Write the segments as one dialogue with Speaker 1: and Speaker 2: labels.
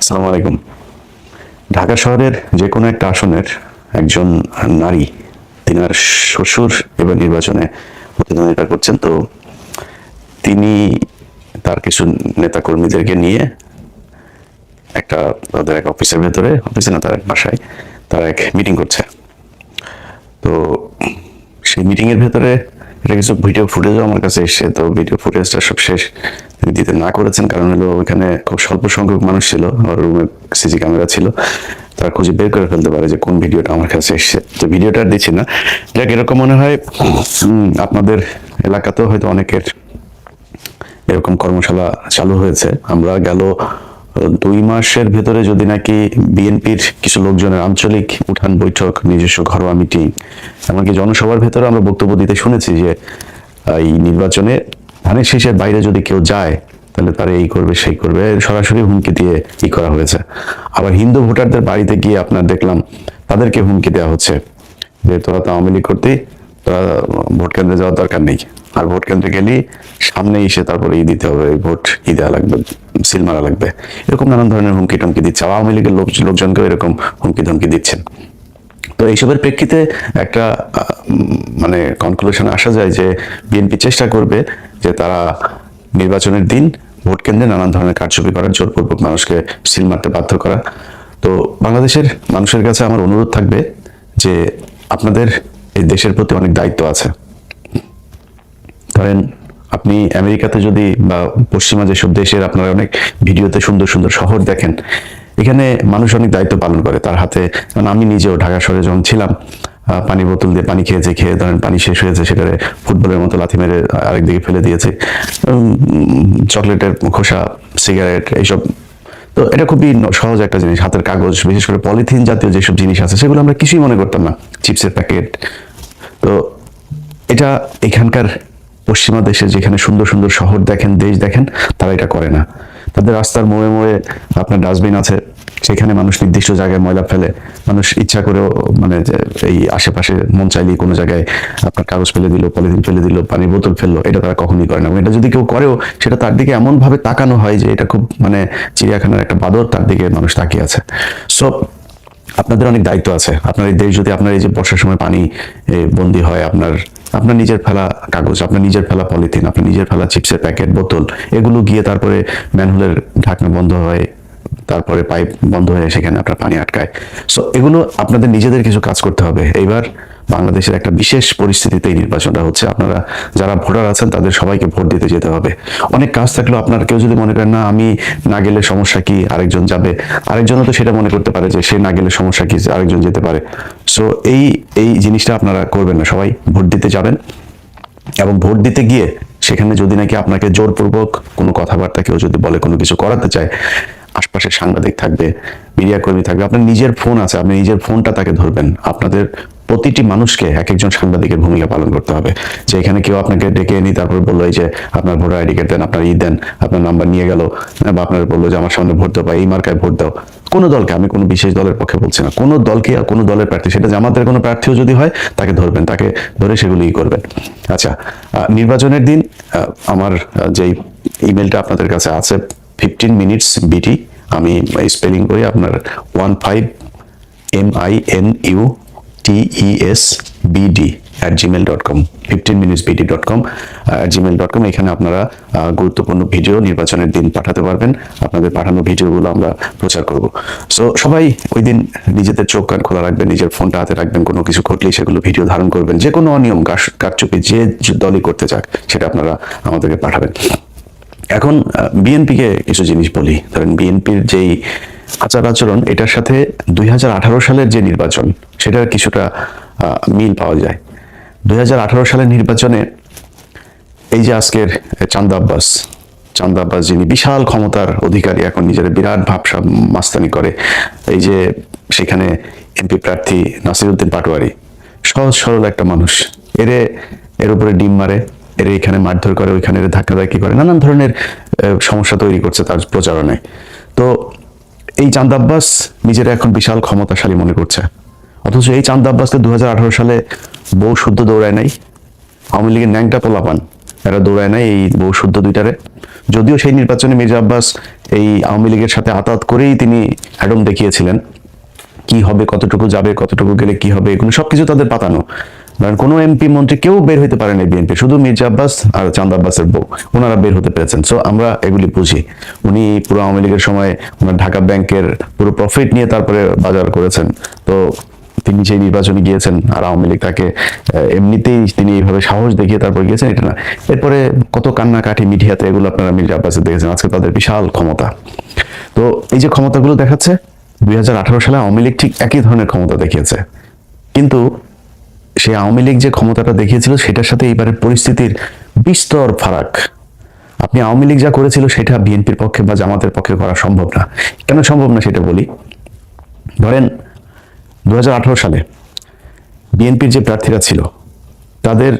Speaker 1: আসসালামু আলাইকুম। ঢাকা শহরের যে কোনো একটা আসনের একজন নারী তিনার শ্বশুর এবার নির্বাচনে প্রতিদ্বন্দ্বিতা করছেন। তো তিনি তার কিছু নেতাকর্মীদেরকে নিয়ে একটা, তাদের এক অফিসের ভেতরে, অফিসে না, তার এক বাসায় তারা এক মিটিং করছে। তো সেই মিটিংয়ের ভেতরে এটা কিছু ভিডিও ফুটেজও আমার কাছে এসছে। তো ভিডিও ফুটেজটা সব শেষ। তিনি দিতে না করেছেন, কারণ হলো ওখানে খুব স্বল্প সংখ্যক মানুষ ছিল আর রুমে সিসি ক্যামেরা ছিল। তারা খুঁজে বের করে ফেলতে পারে যে কোন ভিডিওটা আমার কাছে এসছে। তো ভিডিওটা আর দিচ্ছি না। যাক, এরকম মনে হয় আপনাদের এলাকাতেও হয়তো অনেকের এরকম কর্মশালা চালু হয়েছে। আমরা গেল দুই মাসের ভেতরে যদি নাকি বিএনপির কিছু লোকজনের আঞ্চলিক উঠান বৈঠক, নিজস্ব ঘরোয়া মিটিং, এমনকি জনসভার ভেতরে আমরা বক্তব্য দিতে শুনেছি যে এই নির্বাচনে ধানের শীষের বাইরে যদি কেউ যায়, তাহলে তারা এই করবে, সেই করবে, সরাসরি হুমকি দিয়ে ই করা হয়েছে। আবার হিন্দু ভোটারদের বাড়িতে গিয়ে আপনার দেখলাম, তাদেরকে হুমকি দেওয়া হচ্ছে যে তোরা তো আওয়ামী লীগ করতে, তোরা ভোট কেন্দ্রে যাওয়ার দরকার নেই। আর ভোট কেন্দ্রে গেলেই সামনে এসে তারপরে ই দিতে হবে, ভোট ই দেওয়া লাগবে, সিল মারা লাগবে। এরকম নানান ধরনের হুমকি টুমকি দিচ্ছে। আওয়ামী লীগের লোক লোকজনকেও এরকম হুমকি ধমকি দিচ্ছেন। তো এইসবের প্রেক্ষিতে একটা মানে কনক্লুশনে আসা যায় যে বিএনপি চেষ্টা করবে যে তারা নির্বাচনের দিন ভোট কেন্দ্রে নানান ধরনের কারচুপি করার জোরপূর্বক মানুষকে সিল মারতে বাধ্য করা। তো বাংলাদেশের মানুষের কাছে আমার অনুরোধ থাকবে যে আপনাদের এই দেশের প্রতি অনেক দায়িত্ব আছে। ধরেন আপনি আমেরিকাতে যদি বা পশ্চিমা যেসব দেশের আপনারা অনেক ভিডিওতে সুন্দর সুন্দর শহর দেখেন এখানে মানুষ অনেক দায়িত্ব পালন করে তার হাতে। কারণ আমি নিজেও ঢাকা শহরে যখন ছিলাম পানি বোতল দিয়ে পানি খেয়েছে, খেয়ে ধরেন পানি শেষ হয়েছে সেটারে ফুটবলের মতো লাথি মেরে আরেক দিকে ফেলে দিয়েছে। চকলেটের খোসা, সিগারেট, এইসব। তো এটা খুবই সহজ একটা জিনিস, হাতের কাগজ, বিশেষ করে পলিথিন জাতীয় যেসব জিনিস আছে, সেগুলো আমরা কিছুই মনে করতাম না। চিপসের প্যাকেট। তো এটা এখানকার পশ্চিমা দেশে যেখানে সুন্দর সুন্দর শহর দেখেন, দেশ দেখেন, তারা এটা করে না। তাদের রাস্তার মোড়ে মোড়ে আপনার ডাস্টবিন আছে সেখানে মানুষ নির্দিষ্ট জায়গায় ময়লা ফেলে। মানুষ ইচ্ছা করেও মানে এই আশেপাশে মন চাইলেই কোনো জায়গায় আপনার কাগজ ফেলে দিল, পলিথিন ফেলে দিল পানির বোতল ফেলল, এটা তারা কখনোই করে না। এটা যদি কেউ করেও, সেটা তার দিকে এমন ভাবে তাকানো হয় যে এটা খুব মানে চিড়িয়াখানার একটা বাদর তার দিকে মানুষ তাকিয়ে আছে। সো আপনাদের অনেক দায়িত্ব আছে। আপনার এই দেশ যদি আপনার এই যে বর্ষার সময় পানি বন্দি হয়, আপনার আপনার নিজের ফেলা কাগজ, আপনার নিজের ফেলা পলিথিন, আপনার নিজের ফেলা চিপসের প্যাকেট, বোতল, এগুলো গিয়ে তারপরে ম্যানহোলের ঢাকনা বন্ধ হয় তারপরে পাইপ বন্ধ হয়ে সেখানে আপনার পানি আটকায়। সো এগুলো আপনাদের নিজেদের কিছু কাজ করতে হবে। এইবার বাংলাদেশের একটা বিশেষ পরিস্থিতিতে এই নির্বাচনটা হচ্ছে। আপনারা যারা ভোটার আছেন, তাদের সবাইকে ভোট দিতে যেতে হবে। অনেক কাজ থাকলেও আপনার কেউ যদি মনে করেন, না, আমি না গেলে সমস্যা কি? আরেকজন যাবে। আরেকজনও তো সেটা মনে করতে পারে যে, সে না গেলে সমস্যা কি? আরেকজন যেতে পারে। সো এই এই জিনিসটা আপনারা করবেন না। সবাই ভোট দিতে যাবেন এবং ভোট দিতে গিয়ে সেখানে যদি নাকি আপনাকে জোরপূর্বক কোনো কথাবার্তা কেউ যদি বলে, কোনো কিছু করাতে চায় আশপাশে সাংবাদিক থাকবে, মিডিয়া কর্মী থাকবে, আপনার নিজের ফোন আছে, আপনি নিজের ফোনটা তাকে ধরবেন। আপনাদের প্রতিটি মানুষকে এক একজন সাংবাদিকের ভূমিকা পালন করতে হবে। যে এখানে কেউ আপনাকে ডেকে এনে তারপর বলল, এই যে আপনার ভোটার আইডি কার্ড দেন, আপনার ই দেন, আপনার নাম্বার নিয়ে গেল, বা আপনার বলল যে আমার সামনে ভোট দাও, বা এই মার্কায় ভোট দাও। কোনো দলকে, আমি কোনো বিশেষ দলের পক্ষে বলছি না। কোনো দলকে কোনো দলের প্রার্থী, সেটা জামাতের কোনো প্রার্থীও যদি হয়, তাকে ধরবেন, তাকে ধরে সেগুলিই করবেন। আচ্ছা নির্বাচনের দিন আমার যেই ইমেলটা আপনাদের কাছে আছে ফিফটিন মিনিটস বিটি আমি স্পেলিং করি আপনার one five M I N U T E S BD at Gmail dot com fifteen minutes BD dot com Gmail dot com এখানে আপনারা আহ, গুরুত্বপূর্ণ ভিডিও নির্বাচনের দিন পাঠাতে পারবেন আপনাদের পাঠানো ভিডিওগুলো আমরা প্রচার করব। সো সবাই ওই দিন নিজেদের চোখ কান খোলা রাখবেন নিজের ফোনটা হাতে রাখবেন কোনো কিছু ঘটলেই সেগুলো ভিডিও ধারণ করবেন যে কোনো অনিয়ম কারচুপি যে দলই করতে চাক সেটা আপনারা আমাদেরকে পাঠাবেন। এখন বিএনপিকে কিছু জিনিস বলি। ধরেন বিএনপির যেই আচার আচরণ, এটার সাথে দুই হাজার আঠারো সালের যে নির্বাচন, সেটার কিছুটা মিল পাওয়া যায়। দুই হাজার আঠারো সালের নির্বাচনে এই যে আজকের চান্দা আব্বাস চান্দা আব্বাস যিনি বিশাল ক্ষমতার অধিকারী, এখন নিজের বিরাট ভাবসা মাস্তানি করে, এই যে সেখানে এমপি প্রার্থী নাসিরুদ্দিন পাটোয়ারি, সহজ সরল একটা মানুষ। এরে, এর উপরে ডিম মারে। এর এখানে মারধর করে, ওইখানে ধাক্কাধাক্কি করে, নানান ধরনের সমস্যা তৈরি করছে তার প্রচারণায়। তো এই চান্দা আব্বাস নিজের এখন বিশাল ক্ষমতাশালী মনে করছে। অথচ এই চান্দা আব্বাসকে দু সালে বউ শুদ্ধ দৌড়ায় নাই, আওয়ামী লীগের ন্যাংটা পোলাপান, এরা দৌড়ায় নাই এই বহু শুদ্ধ দুইটারে। যদিও সেই নির্বাচনে মির্জা আব্বাস এই আওয়ামী লীগের সাথে আতাত করেই তিনি অ্যাডম দেখিয়েছিলেন, কি হবে, কতটুকু যাবে, কতটুকু গেলে কি হবে, এগুলো সবকিছু তাদের পাতানো। কারণ কোনো এমপি মন্ত্রী কেউ বের হইতে পারে না বিএনপি শুধু মির্জা আব্বাস আর চাঁদ আব্বাসের বউ, ওনারা বের হতে পেরেছেন। সো আমরা এগুলি বুঝি। উনি পুরো আওয়ামী লীগের সময় ওনার ঢাকা ব্যাংকের পুরো প্রফিট নিয়ে তারপরে বাজার করেছেন। তো তিনি সেই নির্বাচনে গিয়েছেন আর আওয়ামী লীগ তাকে এমনিতেই তিনি এইভাবে সাহস দেখিয়ে তারপর গিয়েছেন, এটা না। এরপরে কত কান্নাকাটি মিডিয়াতে এগুলো আপনারা মির্জা আব্বাসে দেখেছেন, আজকে তাদের বিশাল ক্ষমতা। তো এই যে ক্ষমতাগুলো দেখাচ্ছে, দুই হাজার আঠারো সালে আওয়ামী লীগ ঠিক একই ধরনের ক্ষমতা দেখিয়েছে। কিন্তু সেই আওয়ামী লীগ যে ক্ষমতাটা দেখিয়েছিল, সেটার সাথে এইবারের পরিস্থিতির বিস্তর ফারাক। আপনি আওয়ামী লীগ যা করেছিল, সেটা বিএনপির পক্ষে বা জামাতের পক্ষে করা সম্ভব না। কেন সম্ভব না সেটা বলি? ধরেন দু হাজার আঠারো সালে বিএনপির যে প্রার্থীরা ছিল, তাদের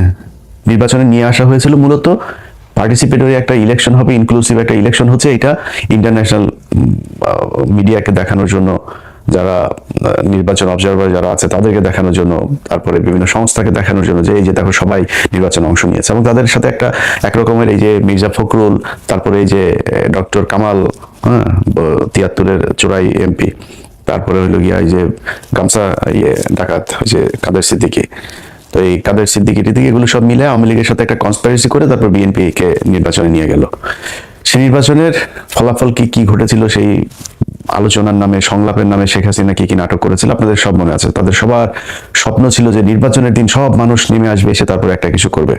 Speaker 1: নির্বাচনে নিয়ে আসা হয়েছিল মূলত পার্টিসিপেটরি একটা ইলেকশন হবে ইনক্লুসিভ একটা ইলেকশন হচ্ছে। এটা ইন্টারন্যাশনাল মিডিয়াকে দেখানোর জন্য যারা নির্বাচন অবজারভার যারা আছে তাদেরকে দেখানোর জন্য, তারপরে বিভিন্ন সংস্থাকে দেখানোর জন্য যে, এই যে দেখো সবাই নির্বাচনে অংশ নিয়েছে। এবং তাদের সাথে একটা একরকমের এই যে মির্জা ফখরুল, তারপরে এই যে ডক্টর কামাল হ্যাঁ তিয়াত্তরের চোরাই এমপি তারপরে হইল গিয়া এই যে গামছা ইয়ে ডাকাত ওই যে কাদের সিদ্দিকি। তো এই কাদের সিদ্দিকি টিদ্দিকি এগুলো সব মিলে আওয়ামী লীগের সাথে একটা কনস্পারেসি করে তারপর বিএনপি কে নির্বাচনে নিয়ে গেল। সেই নির্বাচনের ফলাফল কি কি ঘটেছিল, সেই আলোচনার নামে, সংলাপের নামে শেখ হাসিনা কি কি নাটক করেছিল, আপনাদের সব মনে আছে। তাদের সবার স্বপ্ন ছিল যে নির্বাচনের দিন সব মানুষ নেমে আসবে, এসে তারপর একটা কিছু করবে।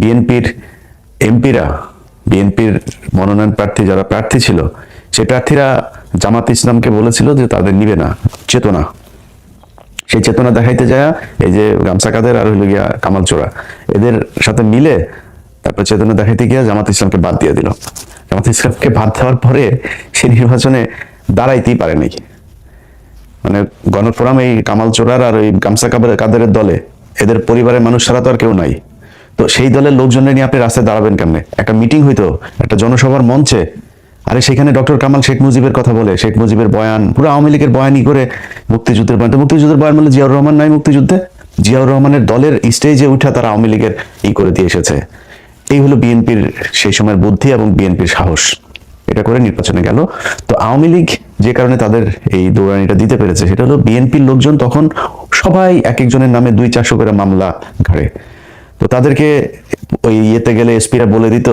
Speaker 1: বিএনপির এমপিরা, বিএনপির মনোনয়ন প্রার্থী যারা প্রার্থী ছিল সেই প্রার্থীরা জামাত ইসলামকে বলেছিল যে তাদের নিবে না, চেতনা। সেই চেতনা দেখাইতে যায় এই যে গামছা কাদের আর হইল গিয়া কামাল চোরা এদের সাথে মিলে তারপর চেতনা দেখাইতে গিয়া জামাত ইসলামকে বাদ দিয়ে দিল। জামাত ইসলামকে বাদ দেওয়ার পরে সে নির্বাচনে দাঁড়াইতেই পারে নাই। মানে গণফোরাম এই কামাল চোরার আর ওই গামছা কাবের- কাদেরের দলে, এদের পরিবারের মানুষ ছাড়া তো আর কেউ নাই। তো সেই দলের লোকজনের নিয়ে আপনি রাস্তায় দাঁড়াবেন কেমনে? একটা মিটিং হইতো, একটা জনসভার মঞ্চে। আরে সেখানে ডক্টর কামাল শেখ মুজিবের কথা বলে, শেখ মুজিবের বয়ান, পুরো আওয়ামী লীগের বয়ানই করে মুক্তিযুদ্ধের বয়ান। তো মুক্তিযুদ্ধের বয়ান বলে জিয়াউর রহমান নাই মুক্তিযুদ্ধে? জিয়াউর রহমানের দলের স্টেজে উঠে তারা আওয়ামী লীগের ই করে দিয়ে এসেছে। এই হলো বিএনপির সেই সময়ের বুদ্ধি এবং বিএনপির সাহস। এটা করে নির্বাচনে গেল। তো আওয়ামী লীগ যে কারণে তাদের এই দৌড়ানিটা দিতে পেরেছে, সেটা হলো বিএনপির লোকজন তখন সবাই এক একজনের নামে দুই চারশো করে মামলা ঘাড়ে। তো তাদেরকে ওই ইয়েতে গেলে এসপিরা বলে দিত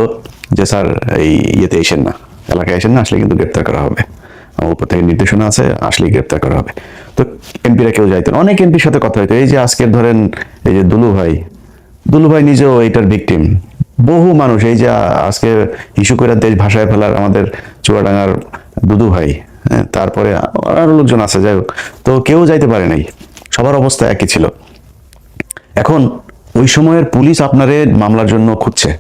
Speaker 1: যে, স্যার, এই ইয়েতে এসেন না। এলাকায় এসেন না, আসলে কিন্তু গ্রেপ্তার করা হবে। উপর থেকে নির্দেশনা আছে, আসলেই গ্রেপ্তার করা হবে। তো এমপিরা কেউ যাইতেন অনেক এমপির সাথে কথা হইতো। এই যে আজকের ধরেন, এই যে দুলু ভাই দুলু ভাই নিজেও এটার ভিকটিম বহু মানুষ এই যে আজকে ইস্যু করে দেশ ভাষায় ফেলার আমাদের চুয়াডাঙ্গার দুদু ভাই হ্যাঁ, তারপরে আরও লোকজন আছে যাই হোক। তো কেউ যাইতে পারে নাই। সবার অবস্থা একই ছিল। এখন ওই সময়ের পুলিশ আপনারে মামলার জন্য খুঁজছে।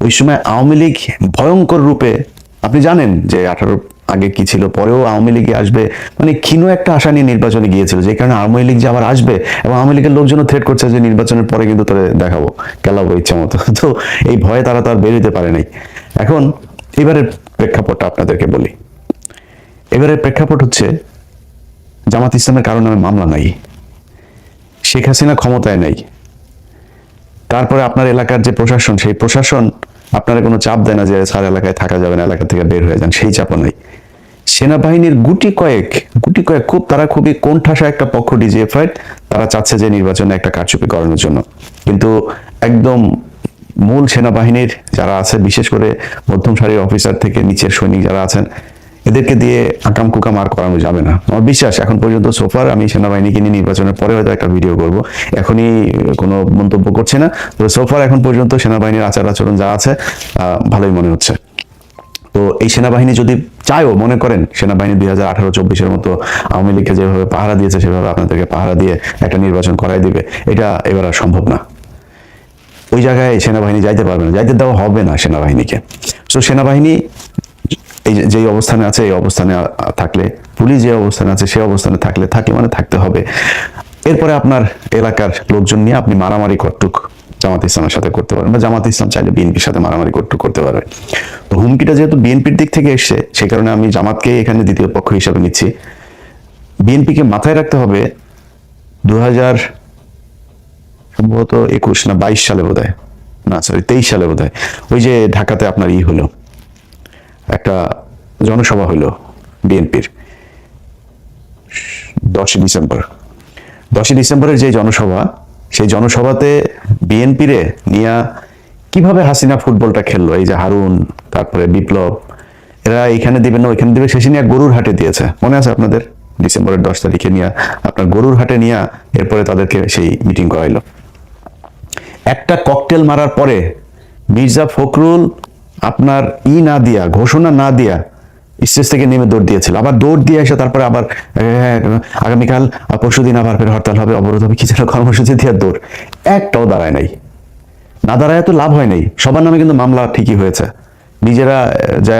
Speaker 1: ওই সময় আওয়ামী লীগ ভয়ঙ্কর রূপে আপনি জানেন যে আঠারো আগে কি ছিল? পরেও আওয়ামী লীগে আসবে। মানে ক্ষীণ একটা আশা নিয়ে নির্বাচনে গিয়েছিল, যে কারণে আওয়ামী লীগ যে আবার আসবে এবং আওয়ামী লীগের লোকজনও থ্রেট করছে যে নির্বাচনের পরে কিন্তু তোরে দেখাবো কেলাবো ইচ্ছা মতো তো এই ভয়ে তারা তো আর বেরোতে পারে নাই। এখন এবারের প্রেক্ষাপটটা আপনাদেরকে বলি। এবারের প্রেক্ষাপট হচ্ছে, জামাত ইসলামের কারণে নামে মামলা নাই। শেখ হাসিনা ক্ষমতায় নেই। তারপরে আপনার এলাকার যে প্রশাসন, সেই প্রশাসন আপনারা কোনো চাপ দেয় না যে স্যার এলাকায় থাকা যাবে না, এলাকা থেকে বের হয়ে যান, সেই চাপও নাই। সেনাবাহিনীর গুটি কয়েক গুটি কয়েক খুব, তারা খুবই কোণঠাসা একটা পক্ষ ডিজিএফআই তারা চাচ্ছে যে নির্বাচনে একটা কারচুপি করানোর জন্য। কিন্তু একদম মূল সেনাবাহিনীর যারা আছে, বিশেষ করে মধ্যম সারির অফিসার থেকে নিচের সৈনিক যারা আছেন, এদেরকে দিয়ে আকাম কুকাম আর করানো যাবে না। আমার বিশ্বাস, এখন পর্যন্ত সোফার আমি সেনাবাহিনীকে নিয়ে নির্বাচনের পরে হয়তো একটা ভিডিও করব। এখনই কোনো মন্তব্য করছে না। তবে সোফার এখন পর্যন্ত সেনাবাহিনীর আচার আচরণ যা আছে ভালোই মনে হচ্ছে। তো এই সেনাবাহিনী যদি চায়ও, মনে করেন, সেনাবাহিনী দুই হাজার আঠারো চব্বিশের মতো আওয়ামী লীগকে যেভাবে পাহারা দিয়েছে, সেভাবে আপনাদেরকে পাহারা দিয়ে একটা নির্বাচন করাই দিবে, এটা এবার আর সম্ভব না। ওই জায়গায় সেনাবাহিনী যাইতে পারবে না, যাইতে দেওয়া হবে না সেনাবাহিনীকে। সো সেনাবাহিনী এই যে- যেই অবস্থানে আছে, এই অবস্থানে থাকলে, পুলিশ যে অবস্থানে আছে সেই অবস্থানে থাকলে, থাকে মানে থাকতে হবে। এরপরে আপনার এলাকার লোকজন নিয়ে আপনি মারামারি কটুক জামাত ইসলামের সাথে করতে পারেন বা জামাত ইসলাম চাইলে বিএনপির সাথে মারামারি করতে পারবে। তো হুমকিটা যেহেতু বিএনপির দিক থেকে এসছে, সে কারণে আমি জামাতকে এখানে দ্বিতীয় পক্ষ হিসাবে নিচ্ছি। বিএনপিকে মাথায় রাখতে হবে দু হাজার সম্ভবত একুশ না বাইশ সালে বোধ না সরি তেইশ সালে বোধ ওই যে ঢাকাতে আপনার ই হলো, একটা জনসভা হলো বিএনপির, দশই ডিসেম্বর। দশই ডিসেম্বরের যে জনসভা সেই জনসভাতে বিএনপিরে নিয়া কীভাবে হাসিনা ফুটবলটা খেললো? এই যে হারুন, তারপরে বিপ্লব, এরা এখানে দিবেন না, ওইখানে দিবে, শেষে নিয়ে গরুর হাটে দিয়েছে। মনে আছে আপনাদের? ডিসেম্বরের দশ তারিখে নিয়ে আপনার গরুর হাটে নিয়ে এরপরে তাদেরকে সেই মিটিং করাইলো। একটা ককটেল মারার পরে মির্জা ফখরুল আপনার ই না দিয়া, ঘোষণা না দিয়া স্টেজ থেকে নেমে দৌড় দিয়েছিল। আবার দৌড় দিয়ে এসে তারপরে আবার আগামীকাল পরশু দিন আবার ফের হরতাল হবে, অবরোধ হবে, কি যেন কর্মসূচি দিয়ে দৌড়। একটাও দাঁড়ায় নাই। না দাঁড়ায় তো লাভ হয় নাই। সবার নামে কিন্তু মামলা ঠিকই হয়েছে। নিজেরা যা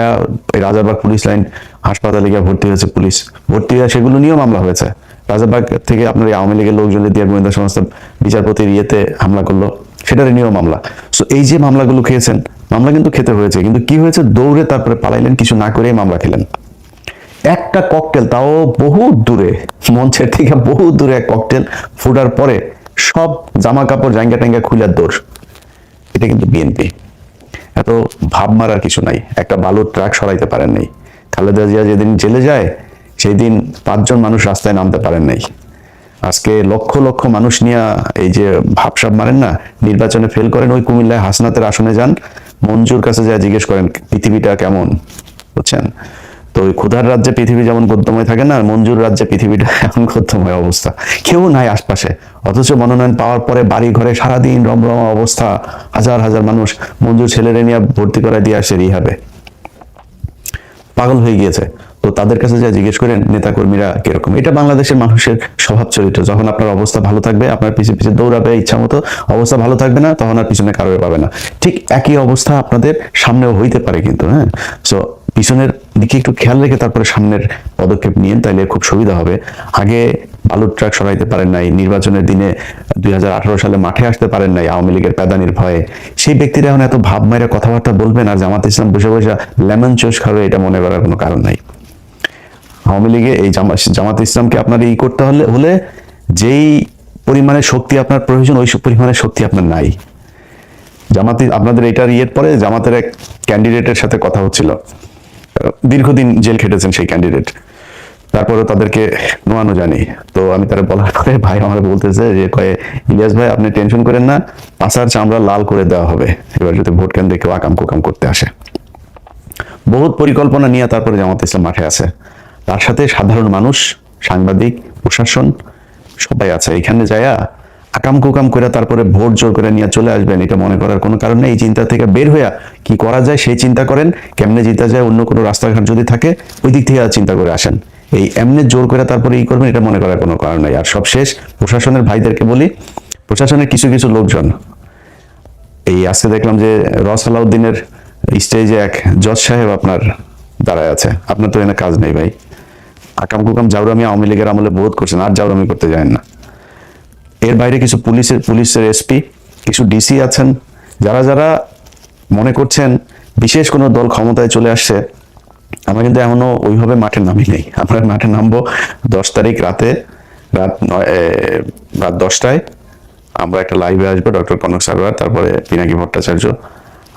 Speaker 1: রাজারবাগ পুলিশ লাইন হাসপাতালে গিয়ে ভর্তি হয়েছে পুলিশ। ভর্তি হয়ে সেগুলো নিয়েও মামলা হয়েছে। রাজারবাগ থেকে আপনার আওয়ামী লীগের লোকজনের দিয়ে গোয়েন্দা সংস্থা বিচারপতির ইয়েতে হামলা করল। সেটারই নিয়েও মামলা। সো এই যে মামলাগুলো খেয়েছেন, মামলা কিন্তু খেতে হয়েছে। কিন্তু কি হয়েছে? দৌড়ে তারপরে পালাইলেন, কিছু না করেই মামলা খেলেন। একটা ককটেল তাও বহু দূরে, মঞ্চের থেকে বহু দূরে এক ককটেল ফুটার পরে সব জামা কাপড় জাঙ্গা ট্যাঙ্গা খুলার দৌড়। এটা কিন্তু বিএনপি এত ভাব মারার কিছু নাই। একটা বালুর ট্রাক সরাইতে পারেন নাই। খালেদা জিয়া যেদিন জেলে যায় সেই দিন পাঁচজন মানুষ রাস্তায় নামতে পারেন নাই। আজকে লক্ষ লক্ষ মানুষ নিয়ে এই যে ভাবসাব মারেন না, নির্বাচনে ফেল করেন, ওই কুমিল্লায় হাসনাতের আসনে যান, মঞ্জুর কাছে যা জিজ্ঞেস করেন, পৃথিবীটা কেমন? বুঝছেন? তো ওই ক্ষুধার রাজ্যে পৃথিবী যেমন গদ্যময় থাকে না, মঞ্জুর রাজ্যে পৃথিবীটা এখন গদ্যময় অবস্থা। কেউ নাই আশপাশে। অথচ মনোনয়ন পাওয়ার পরে বাড়ি ঘরে সারাদিন রমরমা অবস্থা, হাজার হাজার মানুষ মঞ্জুর ছেলেরে নিয়ে ভর্তি করে দিয়ে আসে রিহাবে। পাগল হয়ে গিয়েছে। তো তাদের কাছে যা জিজ্ঞেস করেন নেতাকর্মীরা কীরকম? এটা বাংলাদেশের মানুষের স্বভাব চরিত্র। যখন আপনার অবস্থা ভালো থাকবে, আপনার পিছিয়ে পিছিয়ে দৌড়াবে, ইচ্ছা মতো অবস্থা ভালো থাকবে না, তখন আর পিছনে কারোর পাবে না। ঠিক একই অবস্থা আপনাদের সামনেও হইতে পারে কিন্তু হ্যাঁ? সো পিছনের দিকে একটু খেয়াল রেখে তারপরে সামনের পদক্ষেপ নিয়ে তাইলে খুব সুবিধা হবে। আগে বালুর ট্রাক সরাইতে পারেন নাই, নির্বাচনের দিনে দুই হাজার আঠারো সালে মাঠে আসতে পারেন নাই আওয়ামী লীগের প্যাদানির ভয়ে। সেই ব্যক্তিরা এখন এত ভাব মাইরা কথাবার্তা বলবেন আর জামাত ইসলাম বসে বসে লেমন চোষ খাবে, এটা মনে করার কোনো কারণ নাই। আওয়ামী লীগে এই জামাত ইসলামকে আপনার এই করতে হলে হলে যেই পরিমাণে শক্তি আপনার প্রয়োজন, ওই পরিমাণে শক্তি আপনার নাই। জামাতি, আপনাদের এটার ইয়ের পরে জামাতের এক ক্যান্ডিডেটের সাথে কথা হচ্ছিল। দীর্ঘদিন জেল খেটেছেন সেই ক্যান্ডিডেট। তারপরে তাদেরকে নোয়ানো জানি তো আমি তারা বলার পরে ভাই আমার বলতেছে যে, কয়ে, ইলিয়াস ভাই, আপনি টেনশন করেন না আসার চামড়া লাল করে দেওয়া হবে। এবার যদি ভোট কেন্দ্রে কেউ আকাম কুকাম করতে আসে। বহুত পরিকল্পনা নিয়ে তারপরে জামাত ইসলাম মাঠে আছে। তার সাথে সাধারণ মানুষ, সাংবাদিক, প্রশাসন, সবাই আছে। এখানে যায়া আকাম কুকাম করে তারপরে ভোট জোর করে নিয়ে চলে আসবেন, এটা মনে করার কোনো কারণ নেই। এই চিন্তা থেকে বের হইয়া কি করা যায় সেই চিন্তা করেন, কেমনে জিতা যায় অন্য কোনো রাস্তাঘাট যদি থাকে, ওই দিক থেকে চিন্তা করে আসেন। এই এমনি জোর করে তারপরে ই করবেন, এটা মনে করার কোনো কারণ নাই। আর সবশেষ প্রশাসনের ভাইদেরকে বলি, প্রশাসনের কিছু কিছু লোকজন। এই আজকে দেখলাম যে রস আলাউদ্দিনের স্টেজে এক জজ সাহেব আপনার দাঁড়ায় আছে। আপনার তো এনে কাজ নেই ভাই। আকাম কুকাম জাউরামি আওয়ামী লীগের আমলে বোধ করছেন, আর জাউরামি করতে যান না। এর বাইরে কিছু পুলিশের পুলিশের এসপি, কিছু ডিসি আছেন, যারা যারা মনে করছেন বিশেষ কোনো দল ক্ষমতায় চলে আসছে, আমরা কিন্তু এখনও ওইভাবে মাঠে নামি নেই। আমরা মাঠে নামবো দশ তারিখ রাতে, রাত নয় রাত দশটায়। আমরা একটা লাইভে আসব, ডক্টর কনক সারওয়ার তারপরে পিনাকি ভট্টাচার্য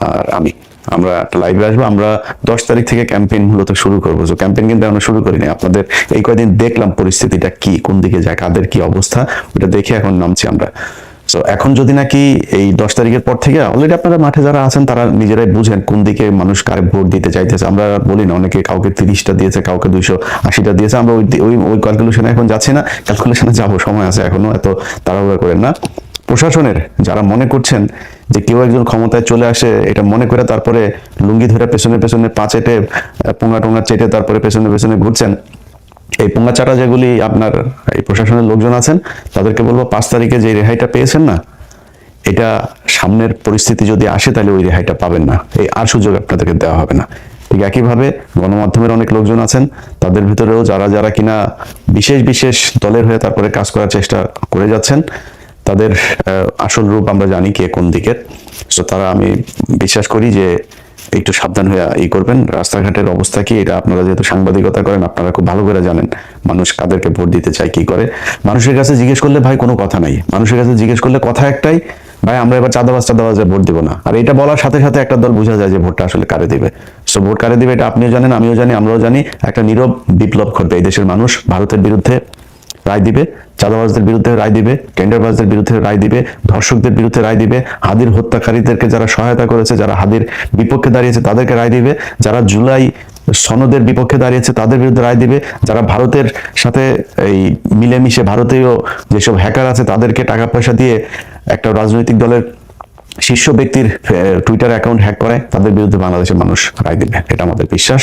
Speaker 1: আর আমি। আমরা একটা লাইভে আসব, আমরা দশ তারিখ থেকে ক্যাম্পেইন মূলত শুরু করব। তো ক্যাম্পেইন কিন্তু আমরা শুরু করিনি। আপনাদের এই কয়দিন দেখলাম পরিস্থিতিটা কি, কোন দিকে যায়, কাদের কি অবস্থা, ওটা দেখে এখন নামছি আমরা। তো এখন যদি নাকি এই দশ তারিখের পর থেকে অলরেডি আপনারা মাঠে যারা আছেন, তারা নিজেরাই বুঝেন কোন দিকে মানুষ কারে ভোট দিতে চাইতেছে। আমরা বলি না, অনেকে কাউকে তিরিশটা দিয়েছে, কাউকে দুইশো আশিটা দিয়েছে। আমরা ওই ওই ওই ক্যালকুলেশনে এখন যাচ্ছি না। ক্যালকুলেশনে যাব, সময় আছে এখনও, এত তাড়াহুড়া করেন না। প্রশাসনের যারা মনে করছেন যে কেউ একজন ক্ষমতায় চলে আসে, এটা মনে করে তারপরে লুঙ্গি ধরে পেছনে পেছনে পা চেটে পোঙা টোঙা চেটে তারপরে পেছনে পেছনে ঘুরছেন। এই পোঙা চাটা যেগুলি আপনার, এই প্রশাসনের লোকজন আছেন, তাদেরকে বলব পাঁচ তারিখে যে রেহাইটা পেয়েছেন না, এটা সামনের পরিস্থিতি যদি আসে তাহলে ওই রেহাইটা পাবেন না। এই আর সুযোগ আপনাদেরকে দেওয়া হবে না। ঠিক একইভাবে গণমাধ্যমের অনেক লোকজন আছেন, তাদের ভিতরেও যারা যারা কিনা বিশেষ বিশেষ দলের হয়ে তারপরে কাজ করার চেষ্টা করে যাচ্ছেন তাদের আসল রূপ আমরা জানি কে কোন দিকের। তো তারা আমি বিশ্বাস করি যে একটু সাবধান হয়ে ই করবেন। রাস্তাঘাটের অবস্থা কি এটা আপনারা যেহেতু সাংবাদিকতা করেন, আপনারা খুব ভালো করে জানেন মানুষ কাদেরকে ভোট দিতে চায়, কি করে। মানুষের কাছে জিজ্ঞেস করলে ভাই কোনো কথা নাই। মানুষের কাছে জিজ্ঞেস করলে কথা একটাই, ভাই আমরা এবার চাঁদাবাজ চাঁদাবাজে ভোট দিব না। আর এটা বলার সাথে সাথে একটা দল বোঝা যায় যে ভোটটা আসলে কারে দিবে। সো ভোট কারে দিবে এটা আপনিও জানেন, আমিও জানি, আমরাও জানি। একটা নীরব বিপ্লব ঘটবে। এই দেশের মানুষ ভারতের বিরুদ্ধে রায় দিবে, চাঁদাবাজদের বিরুদ্ধে রায় দিবে, টেন্ডারবাজদের বিরুদ্ধে রায় দিবে, ধর্ষকদের বিরুদ্ধে রায় দিবে, হাদির হত্যাকারীদেরকে যারা সহায়তা করেছে, যারা হাদির বিপক্ষে দাঁড়িয়েছে, তাদেরকে রায় দিবে, যারা জুলাই সনদের বিপক্ষে দাঁড়িয়েছে, তাদের বিরুদ্ধে রায় দিবে, যারা ভারতের সাথে এই মিলেমিশে ভারতীয় যেসব হ্যাকার আছে, তাদেরকে টাকা পয়সা দিয়ে একটা রাজনৈতিক দলের শীর্ষ ব্যক্তির টুইটার অ্যাকাউন্ট হ্যাক করে, তাদের বিরুদ্ধে বাংলাদেশের মানুষ রায় দিবে, এটা আমাদের বিশ্বাস।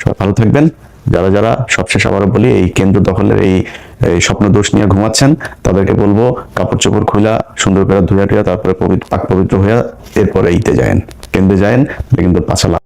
Speaker 1: সবাই ভালো থাকবেন। যারা যারা সবশেষ আবারও বলি, এই কেন্দ্র দখলের এই স্বপ্ন দোষ নিয়ে ঘুমাচ্ছেন, তাদেরকে বলব কাপড় চোপড় খুলা সুন্দর করে ধুয়া টুয়া তারপরে পাক পবিত্র হইয়া এরপরে ইতে যায়েন। কেন্দ্রে যায়েন কিন্তু পাছা লাভ